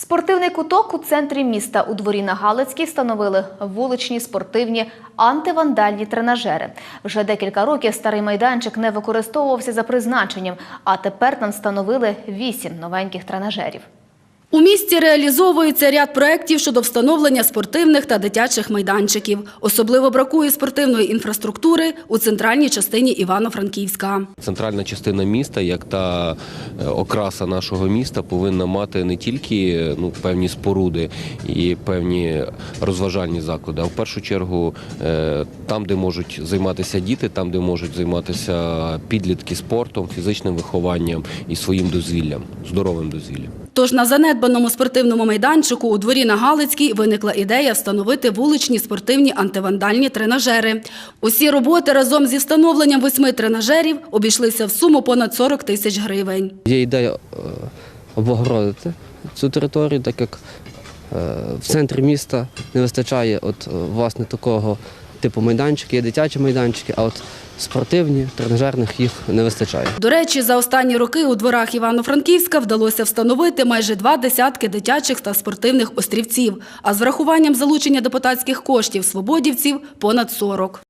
Спортивний куток у центрі міста у дворі на Галицькій встановили вуличні спортивні антивандальні тренажери. Вже декілька років старий майданчик не використовувався за призначенням, а тепер там встановили вісім новеньких тренажерів. У місті реалізовується ряд проєктів щодо встановлення спортивних та дитячих майданчиків. Особливо бракує спортивної інфраструктури у центральній частині Івано-Франківська. Центральна частина міста, як та е, окраса нашого міста, повинна мати не тільки ну, певні споруди і певні розважальні заклади, а в першу чергу е, там, де можуть займатися діти, там, де можуть займатися підлітки спортом, фізичним вихованням і своїм дозвіллям, здоровим дозвіллям. Тож на занедбаному спортивному майданчику у дворі на Галицькій виникла ідея встановити вуличні спортивні антивандальні тренажери. Усі роботи разом зі встановленням восьми тренажерів обійшлися в суму понад 40 тисяч гривень. Є ідея е, облагородити цю територію, так як е, в центрі міста не вистачає от, е, власне такого типу майданчики, є дитячі майданчики, а от спортивні, тренажерних їх не вистачає. До речі, за останні роки у дворах Івано-Франківська вдалося встановити майже два десятки дитячих та спортивних острівців, а з врахуванням залучення депутатських коштів свободівців – понад 40.